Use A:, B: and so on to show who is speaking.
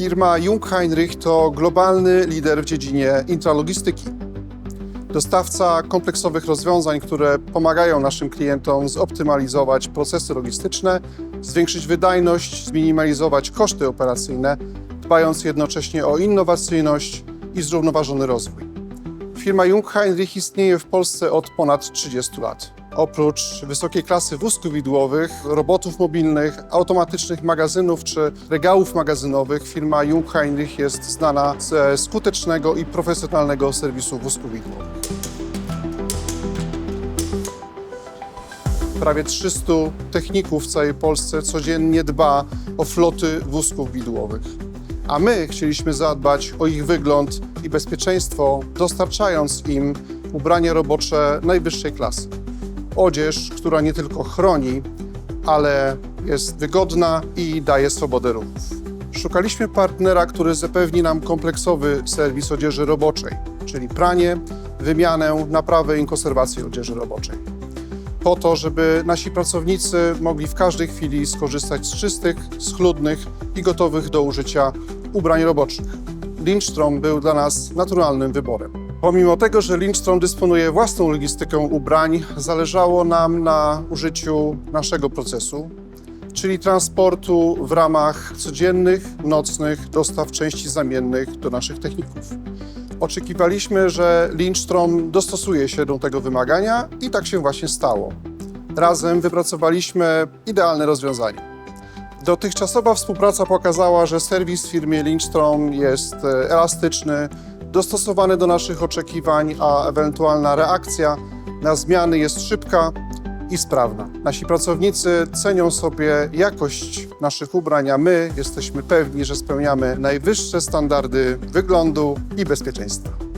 A: Firma Jung Heinrich to globalny lider w dziedzinie intralogistyki. Dostawca kompleksowych rozwiązań, które pomagają naszym klientom zoptymalizować procesy logistyczne, zwiększyć wydajność, zminimalizować koszty operacyjne, dbając jednocześnie o innowacyjność i zrównoważony rozwój. Firma Jung Heinrich istnieje w Polsce od ponad 30 lat. Oprócz wysokiej klasy wózków widłowych, robotów mobilnych, automatycznych magazynów czy regałów magazynowych, firma Jung Heinrich jest znana ze skutecznego i profesjonalnego serwisu wózków widłowych. Prawie 300 techników w całej Polsce codziennie dba o floty wózków widłowych. A my chcieliśmy zadbać o ich wygląd i bezpieczeństwo, dostarczając im ubrania robocze najwyższej klasy. Odzież, która nie tylko chroni, ale jest wygodna i daje swobodę ruchów. Szukaliśmy partnera, który zapewni nam kompleksowy serwis odzieży roboczej, czyli pranie, wymianę, naprawę i konserwację odzieży roboczej po to, żeby nasi pracownicy mogli w każdej chwili skorzystać z czystych, schludnych i gotowych do użycia ubrań roboczych. Lindstrom był dla nas naturalnym wyborem. Pomimo tego, że Lindstrom dysponuje własną logistyką ubrań, zależało nam na użyciu naszego procesu, czyli transportu w ramach codziennych, nocnych dostaw części zamiennych do naszych techników. Oczekiwaliśmy, że Lindstrom dostosuje się do tego wymagania i tak się właśnie stało. Razem wypracowaliśmy idealne rozwiązanie. Dotychczasowa współpraca pokazała, że serwis w firmie Lindstrom jest e, elastyczny, dostosowany do naszych oczekiwań, a ewentualna reakcja na zmiany jest szybka i sprawna. Nasi pracownicy cenią sobie jakość naszych ubrań, a my jesteśmy pewni, że spełniamy najwyższe standardy wyglądu i bezpieczeństwa.